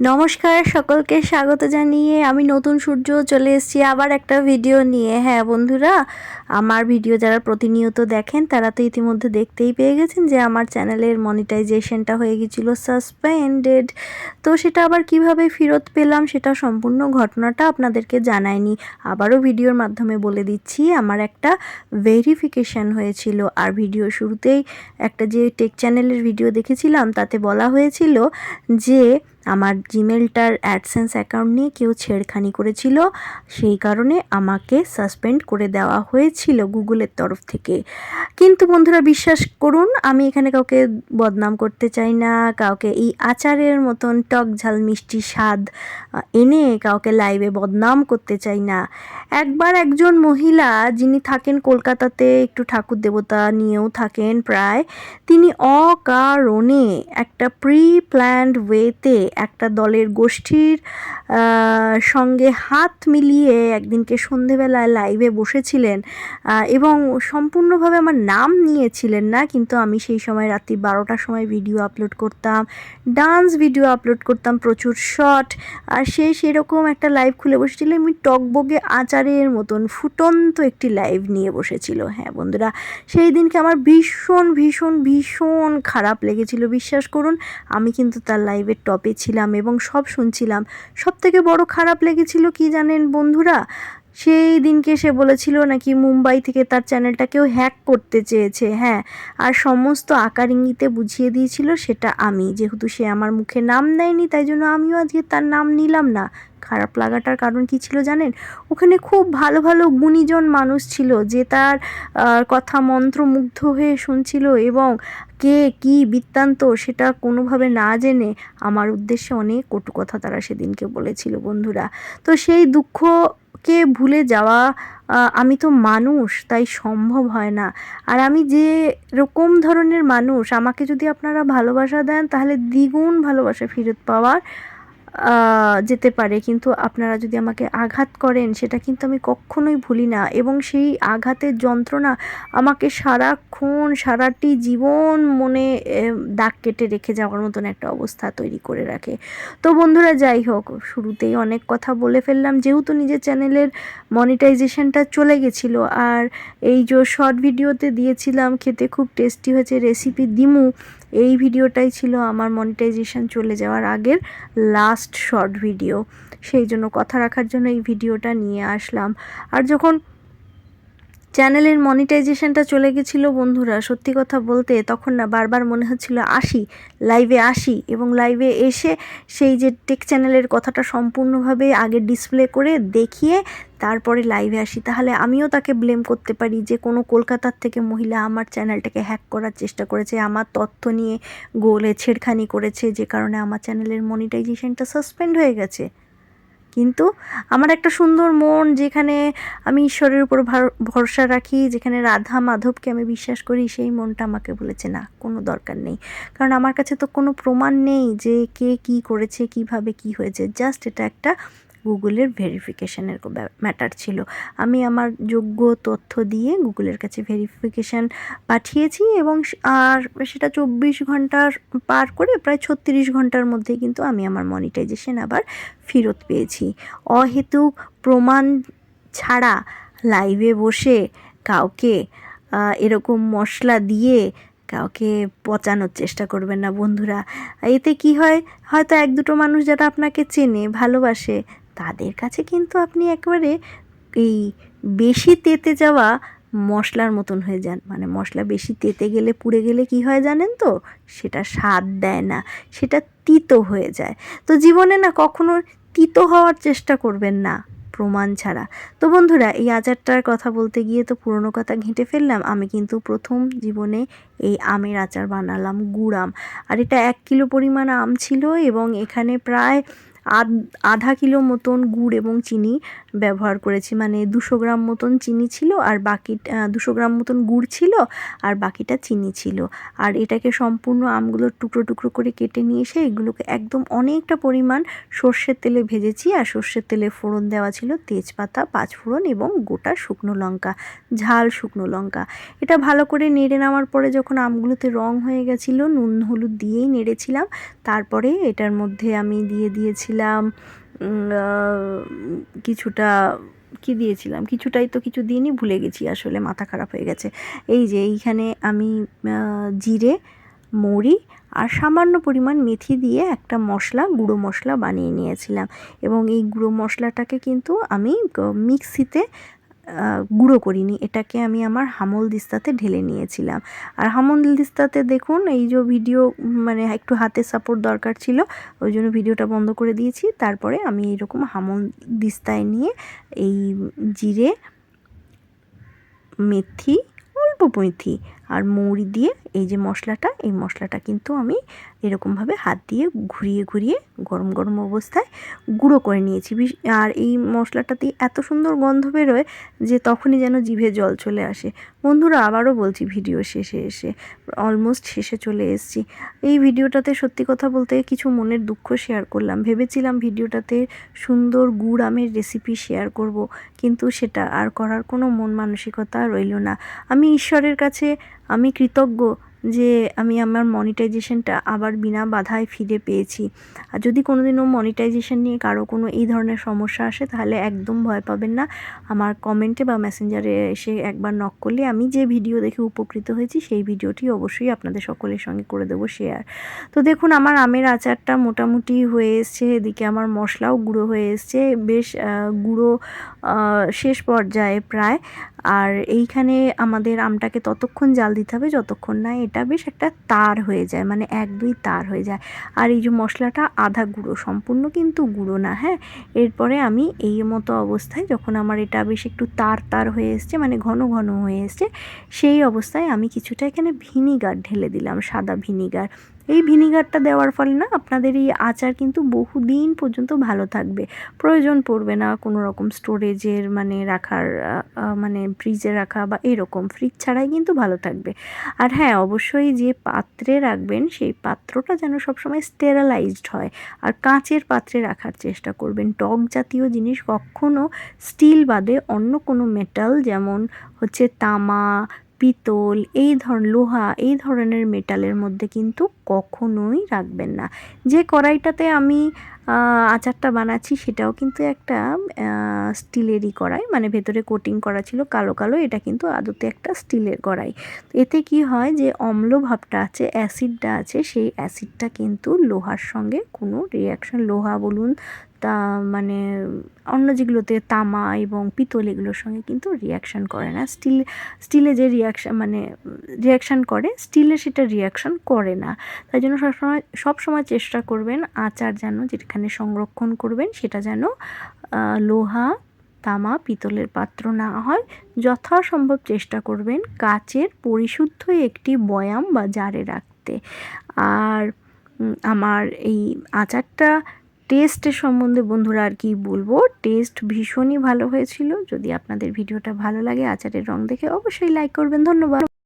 নমস্কার, সকলকে স্বাগত জানিয়ে আমি নতুন সূর্য চলে এসেছি আবার একটা ভিডিও নিয়ে। হ্যাঁ বন্ধুরা, আমার ভিডিও যারা প্রতিনিয়ত দেখেন, তারা তো ইতিমধ্যে দেখতেই পেয়ে গেছেন যে আমার চ্যানেলের মনিটাইজেশনটা হয়ে গেছিল সাসপেন্ডেড তো সেটা আবার কীভাবে ফেরত পেলাম, সেটা সম্পূর্ণ ঘটনাটা আপনাদেরকে জানায়নি আবারও ভিডিওর মাধ্যমে বলে দিচ্ছি, আমার একটা ভেরিফিকেশান হয়েছিল। আর ভিডিও শুরুতেই একটা যে টেক চ্যানেলের ভিডিও দেখেছিলাম, তাতে বলা হয়েছিল যে আমার জিমেলটার অ্যাডসেন্স অ্যাকাউন্ট নিয়ে কেউ ছেড়খানি করেছিল। সেই কারণে আমাকে সাসপেন্ড করে দেওয়া হয়েছিল গুগলের তরফ থেকে। কিন্তু বন্ধুরা বিশ্বাস করুন, আমি এখানে কাউকে বদনাম করতে চাই না, কাউকে এই আচারের মতন টক ঝাল মিষ্টি স্বাদ এনে কাউকে লাইভে বদনাম করতে চাই না। একবার একজন মহিলা যিনি থাকেন কলকাতাতে, একটু ঠাকুর দেবতা নিয়েও থাকেন প্রায়, তিনি অকারণে একটা প্রি প্ল্যান্ড ওয়েতে একটা দলের গোষ্ঠীর সঙ্গে হাত মিলিয়ে একদিনকে সন্ধেবেলায় লাইভে বসেছিলেন এবং সম্পূর্ণভাবে আমার নাম নিয়েছিলেন না, কিন্তু আমি সেই সময় রাত্রি বারোটার সময় ভিডিও আপলোড করতাম ডান্স ভিডিও আপলোড করতাম, প্রচুর শর্ট আর সে সেরকম একটা লাইভ খুলে বসেছিল আমি টকবগে আচারের মতন ফুটন্ত একটি লাইভ নিয়ে বসেছিল। হ্যাঁ বন্ধুরা, সেই দিনকে আমার ভীষণ ভীষণ ভীষণ খারাপ লেগেছিল, বিশ্বাস করুন, আমি কিন্তু তার লাইভের টপে ছিলাম। এবং সব শুনছিলাম। সব থেকে বড় খারাপ লেগেছিল কি জানেন বন্ধুরা? সেই দিনকে সে বলেছিল নাকি মুম্বাই থেকে তার চ্যানেলটাকেও হ্যাক করতে চেয়েছে হ্যাঁ। আর সমস্ত আকার ইঙ্গিতে বুঝিয়ে দিয়েছিল সেটা আমি। যেহেতু সে আমার মুখে নাম নেয়নি, তাই জন্য আমিও আজকে তার নাম নিলাম না। খারাপ লাগাটার কারণ কি ছিল জানেন? ওখানে খুব ভালো ভালো গুণীজন মানুষ ছিল যে তার কথা মন্ত্রমুগ্ধ হয়ে শুনছিল এবং কে কি বৃত্তান্ত সেটা কোনোভাবে না জেনে, আমার উদ্দেশ্যে অনেক কটু কথা তারা সেদিনকে বলেছিল বন্ধুরা। তো সেই দুঃখকে ভুলে যাওয়া আমি তো মানুষ, তাই সম্ভব হয় না। আর আমি যে রকম ধরনের মানুষ, আমাকে যদি আপনারা ভালোবাসা দেন, তাহলে দ্বিগুণ ভালোবাসা ফেরত পাওয়ার যেতে পারে। কিন্তু আপনারা যদি আমাকে আঘাত করেন, সেটা কিন্তু আমি কখনোই ভুলি না। এবং সেই আঘাতের যন্ত্রণা আমাকে সারাক্ষণ, সারাটি জীবন মনে দাগ কেটে রেখে যাওয়ার মতন একটা অবস্থা তৈরি করে রাখে। তো বন্ধুরা, যাই হোক, শুরুতেই অনেক কথা বলে ফেললাম। যেহেতু নিজের চ্যানেলের মনিটাইজেশনটা চলে গেছিল, আর এই যে শর্ট ভিডিওতে দিয়েছিলাম, খেতে খুব টেস্টি হয়েছে রেসিপি দিমু, এই ভিডিওটাই ছিল আমার মনিটাইজেশন চলে যাওয়ার আগের লাস্ট শর্ট ভিডিও সেই জন্য কথা রাখার জন্য এই ভিডিওটা নিয়ে আসলাম। আর যখন চ্যানেলের মনিটাইজেশনটা চলে গেছিল, বন্ধুরা। সত্যি কথা বলতে, তখন না বারবার মনে হচ্ছিল আসি, লাইভে আসি এবং লাইভে এসে সেই যে টেক চ্যানেলের কথাটা সম্পূর্ণভাবে আগে ডিসপ্লে করে দেখিয়ে তারপরে লাইভে আসি। তাহলে আমিও তাকে ব্লেম করতে পারি যে কোনো কলকাতার থেকে মহিলা আমার চ্যানেলটাকে হ্যাক করার চেষ্টা করেছে, আমার তথ্য নিয়ে গোলে ছেড়খানি করেছে, যে কারণে আমার চ্যানেলের মনিটাইজেশনটা সাসপেন্ড হয়ে গেছে। কিন্তু আমার একটা সুন্দর মন যেখানে আমি ঈশ্বরের উপর ভরসা রাখি, যেখানে রাধা মাধবকে আমি বিশ্বাস করি, সেই মনটা আমাকে বলেছে, না, কোনো দরকার নেই। কারণ আমার কাছে তো কোনো প্রমাণ নেই যে কে কি করেছে, কীভাবে কি হয়েছে। জাস্ট এটা একটা গুগলের ভেরিফিকেশানের ম্যাটার ছিল। আমি আমার যোগ্য তথ্য দিয়ে গুগলের কাছে ভেরিফিকেশান পাঠিয়েছি এবং আর সেটা চব্বিশ ঘণ্টার পার করে প্রায় ছত্রিশ ঘণ্টার মধ্যে কিন্তু আমি আমার মনিটাইজেশন আবার ফেরত পেয়েছি। অহেতুক প্রমাণ ছাড়া লাইভে বসে কাউকে এরকম মশলা দিয়ে কাউকে পচানোর চেষ্টা করবেন না বন্ধুরা। এতে কি হয়? হয়তো এক দুটো মানুষ যারা আপনাকে চেনে, ভালোবাসে তাদের কাছে কিন্তু আপনি একবারে এই বেশি তেতে যাওয়া মশলার মতন হয়ে যান। মানে মশলা বেশি তেতে গেলে, পুড়ে গেলে কি হয় জানেন তো? সেটা স্বাদ দেয় না, সেটা তিতো হয়ে যায়। তো জীবনে না কখনো তিতো হওয়ার চেষ্টা করবেন না, প্রমাণ ছাড়া। তো বন্ধুরা, এই আচারটার কথা বলতে গিয়ে তো পুরনো কথা ঘেঁটে ফেললাম। আমি কিন্তু প্রথম জীবনে এই আমের আচার বানালাম গুড় আম। আর এটা এক কিলো পরিমাণ আম ছিল এবং এখানে প্রায় আধ কিলো মতন গুড় এবং চিনি ব্যবহার করেছি। মানে দুশো গ্রাম মতন চিনি ছিল আর বাকি দুশো গ্রাম মতন গুড় ছিল আর বাকিটা চিনি ছিল। আর এটাকে সম্পূর্ণ আমগুলোর টুকরো টুকরো করে কেটে নিয়ে এসে এগুলোকে একদম অনেকটা পরিমাণ সর্ষের তেলে ভেজেছি আর সর্ষের তেলে ফোড়ন দেওয়া ছিল তেজপাতা, পাঁচফোড়ন এবং গোটা শুকনো লঙ্কা, ঝাল শুকনো লঙ্কা। এটা ভালো করে নেড়ে নেওয়ার পরে যখন আমগুলোতে রং হয়ে গেছিল, নুন, হলুদ দিয়েই নেড়েছিলাম, তারপরে এটার মধ্যে আমি দিয়ে দিয়েছিলাম কিছুটা কি দিয়েছিলাম? কিছুটাই তো কিছু দিনই ভুলে গেছি, আসলে মাথা খারাপ হয়ে গেছে। এই যে এইখানে আমি জিরে, মৌরি আর সামান্য পরিমাণ মেথি দিয়ে একটা মশলা, গুঁড়ো মশলা বানিয়ে নিয়েছিলাম। এবং এই গুঁড়ো মশলাটাকে কিন্তু আমি মিক্সিতে গুঁড়ো করিনি। এটাকে আমি আমার হামল দিস্তাতে ঢেলে নিয়েছিলাম। আর হামল দিস্তাতে দেখুন, এই যে ভিডিও মানে একটু হাতে সাপোর্ট দরকার ছিল, ওই জন্য ভিডিওটা বন্ধ করে দিয়েছি। তারপরে আমি এইরকম হামল দিস্তায় নিয়ে এই জিরে, মেথি, অল্প মেথি আর মৌরি দিয়ে এই যে মশলাটা, এই মশলাটা কিন্তু আমি এরকমভাবে হাত দিয়ে ঘুরিয়ে ঘুরিয়ে গরম গরম অবস্থায় গুঁড়ো করে নিয়েছি। আর এই মশলাটাতে এত সুন্দর গন্ধ বেরোয় যে তখনই যেন জিভে জল চলে আসে। বন্ধুরা, আবারও বলছি, ভিডিও শেষে এসে অলমোস্ট শেষে চলে এসেছি। এই ভিডিওটাতে সত্যি কথা বলতে কিছু মনের দুঃখ শেয়ার করলাম। ভেবেছিলাম ভিডিওটাতে সুন্দর গুড় আমের রেসিপি শেয়ার করব, কিন্তু সেটা আর করার কোনো মন মানসিকতা রইল না। আমি ঈশ্বরের কাছে আমি কৃতজ্ঞ। যে আমি আমার মনিটাইজেশনটা আবার বিনা বাধায় ফিরে পেয়েছি। আর যদি কোনো দিনও মনিটাইজেশন নিয়ে কারও কোনো এই ধরনের সমস্যা আসে, তাহলে একদম ভয় পাবেন না। আমার কমেন্টে বা মেসেঞ্জারে এসে একবার নক করলে আমি যে ভিডিও দেখে উপকৃত হয়েছি, সেই ভিডিওটি অবশ্যই আপনাদের সকলের সঙ্গে করে দেবো শেয়ার তো দেখুন, আমার আমের আচারটা মোটামুটি হয়ে এসছে, এদিকে আমার মশলাও গুঁড়ো হয়ে এসছে, বেশ গুঁড়ো শেষ পর্যায়ে প্রায়। আর এইখানে আমাদের আমটাকে ততক্ষণ জাল দিতে হবে, যতক্ষণ না এটা বেশ একটা তার হয়ে যায় মানে এক দুই তার হয়ে যায়। আর এই যে মশলাটা আধা গুঁড়ো, সম্পূর্ণ কিন্তু গুঁড়ো না হ্যাঁ? এরপরে আমি এই মতো অবস্থায় যখন আমার এটা বেশ একটু তার তার হয়ে এসছে মানে ঘন ঘন হয়ে এসছে, সেই অবস্থায় আমি কিছুটা এখানে ভিনিগার ঢেলে দিলাম, সাদা ভিনিগার। এই ভিনিগারটা দেওয়ার ফলে না আপনাদের এই আচার কিন্তু বহুদিন পর্যন্ত ভালো থাকবে। প্রয়োজন পড়বে না কোনো রকম স্টোরেজের মানে রাখার মানে ফ্রিজে রাখা বা এরকম। ফ্রিজ ছাড়াই কিন্তু ভালো থাকবে। আর হ্যাঁ অবশ্যই যে পাত্রে রাখবেন সেই পাত্রটা যেন সবসময় স্টেরালাইজড হয়। আর কাঁচের পাত্রে রাখার চেষ্টা করবেন। টক জাতীয় জিনিস কখনও স্টিল বাদে অন্য কোনো মেটাল যেমন হচ্ছে তামা পিতল এই ধর, লোহা, এই ধরনের মেটালের মধ্যে কিন্তু কখনোই রাখবেন না। যে কড়াইটাতে আমি আচারটা বানাচ্ছি সেটাও কিন্তু একটা স্টিলেরই কড়াই। মানে ভেতরে কোটিং করা ছিল কালো কালো, এটা কিন্তু আদতে একটা স্টিলের কড়াই। এতে কি হয় যে, অম্ল ভাবটা আছে, অ্যাসিডটা আছে, সেই অ্যাসিডটা কিন্তু লোহার সঙ্গে কোনো রিয়াকশন লোহা বলুন তা মানে অন্য যেগুলোতে তামা এবং পিতল এগুলোর সঙ্গে কিন্তু রিয়াকশান করে না। স্টিল স্টিলে যে রিয়াকশান মানে রিয়াকশান করে স্টিলে সেটা রিয়াকশান করে না। তাই জন্য সবসময় সবসময় চেষ্টা করবেন আচার যেন যেখানে সংরক্ষণ করবেন সেটা যেন লোহা, তামা, পিতলের পাত্র না হয়। যথাসম্ভব চেষ্টা করবেন কাচের পরিশুদ্ধ একটি বয়াম বা জারে রাখতে। আর আমার এই আচারটা টেস্টের সম্বন্ধে বন্ধুরা আর কি বলব? টেস্ট ভীষণই ভালো হয়েছিল। যদি আপনাদের ভিডিওটা ভালো লাগে, আচারের রং দেখে অবশ্যই লাইক করবেন। ধন্যবাদ।